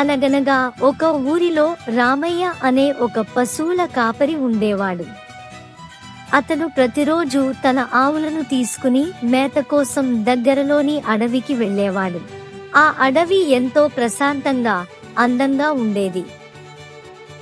అనగనగా ఒక ఊరిలో రామయ్య అనే ఒక పశువుల కాపరి ఉండేవాడు. అతను ప్రతిరోజు తన ఆవులను తీసుకుని మేత కోసం దగ్గరలోని అడవికి వెళ్ళేవాడు. ఆ అడవి ఎంతో ప్రశాంతంగా అందంగా ఉండేది.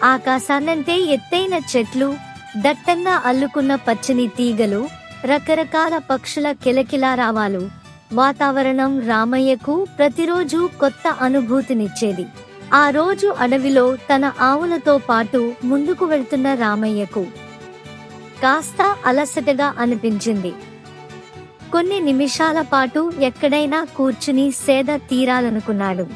ఆకాశాన్నంతే ఎత్తైన చెట్లు దట్టంగా అల్లుకున్న పచ్చని తీగలు రకరకాల పక్షుల కిలకిలారావాలు వాతావరణం రామయ్యకు ప్రతిరోజు కొత్త అనుభూతినిచ్చేది. ఆ రోజు అడవిలో తన ఆవులతో పాటు ముందుకు వెళ్తున్న రామయ్యకు కాస్త అలసటగా అనిపించింది. కొన్ని నిమిషాల పాటు ఎక్కడైనా కూర్చుని సేద తీరాలనుకున్నాడు.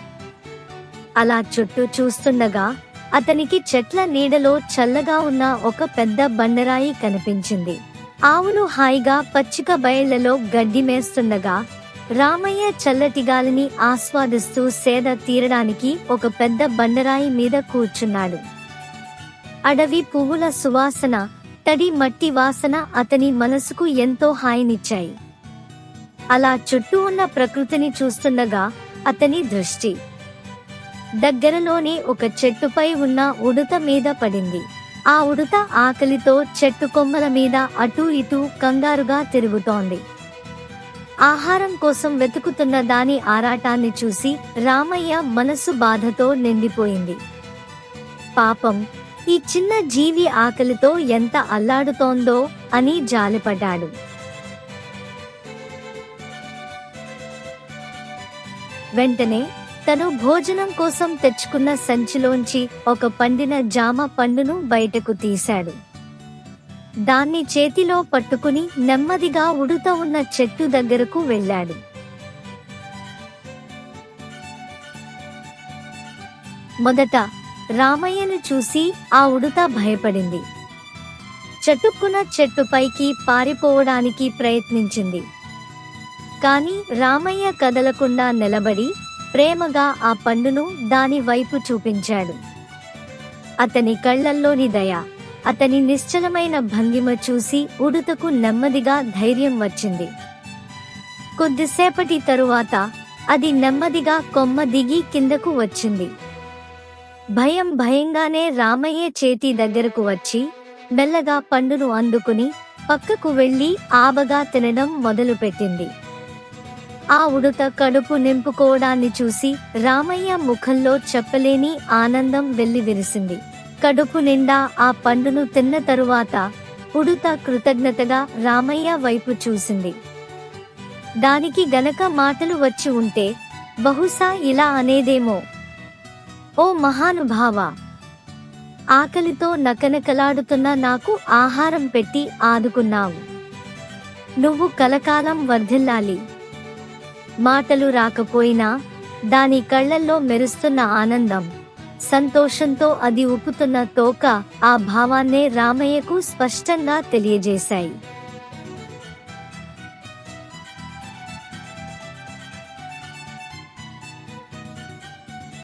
అలా చుట్టూ చూస్తుండగా అతనికి చెట్ల నీడలో చల్లగా ఉన్న ఒక పెద్ద బండరాయి కనిపించింది. ఆవులు హాయిగా పచ్చిక బయళ్ళలో గడ్డి మేస్తుండగా రామయ్య చల్లటి గాలిని ఆస్వాదిస్తూ సేద తీరడానికి ఒక పెద్ద బండరాయి మీద కూర్చున్నాడు. అడవి పువ్వుల సువాసన తడి మట్టి వాసన అతని మనసుకు ఎంతో హాయినిచ్చాయి. అలా చుట్టూ ఉన్న ప్రకృతిని చూస్తుండగా అతని దృష్టి దగ్గరలోనే ఒక చెట్టుపై ఉన్న ఉడుత మీద పడింది. ఆ ఉడుత ఆకలితో చెట్టు కొమ్మల మీద అటూ ఇటూ కంగారుగా తిరుగుతోంది. ఆహారం కోసం వెతుకుతున్న దాని ఆరాటాన్ని చూసి రామయ్య మనసు బాధతో నిండిపోయింది. పాపం ఈ చిన్న జీవి ఆకలితో ఎంత అల్లాడుతోందో అని జాలిపడ్డాడు. వెంటనే తను భోజనం కోసం తెచ్చుకున్న సంచిలోంచి ఒక పండిన జామ పండును బయటకు తీశాడు. దాన్ని చేతిలో పట్టుకుని నెమ్మదిగా ఉడుత ఉన్న చెట్టు దగ్గరకు వెళ్ళాడు. మొదట రామయ్యను చూసి ఆ ఉడుత భయపడింది. చటుక్కున చెట్టుపైకి పారిపోవడానికి ప్రయత్నించింది. కాని రామయ్య కదలకుండా నిలబడి ప్రేమగా ఆ పండును దాని వైపు చూపించాడు. అతని కళ్ళల్లోని దయ అతని నిశ్చలమైన భంగిమ చూసి ఉడుతకు నెమ్మదిగా ధైర్యం వచ్చింది. కొద్దిసేపటి తరువాత అది నెమ్మదిగా కొమ్మ దిగి కిందకు వచ్చింది. భయం భయంగానే రామయ్య చేతి దగ్గరకు వచ్చి మెల్లగా పండును అందుకుని పక్కకు వెళ్ళి ఆబగా తినడం మొదలుపెట్టింది. ఆ ఉడుత కడుపు నింపుకోవడాన్ని చూసి రామయ్య ముఖంలో చెప్పలేని ఆనందం వెల్లివిరిసింది. కడుపు నిండా ఆ పండును తిన్న తరువాత ఉడుత కృతజ్ఞతగా రామయ్య వైపు చూసింది. దానికి గనక మాటలు వచ్చి ఉంటే బహుశా ఇలా అనేదేమో. ఓ మహానుభావ! ఆకలితో నకనకలాడుతున్న నాకు ఆహారం పెట్టి ఆదుకున్నావు. నువ్వు కలకాలం వర్ధిల్లాలి. మాటలు రాకపోయినా దాని కళ్ళల్లో మెరుస్తున్న ఆనందం. సంతోషంతో అది ఉప్పుతున్న తోక ఆ భావాన్నే రామయ్యకు స్పష్టంగా తెలియజేశాయి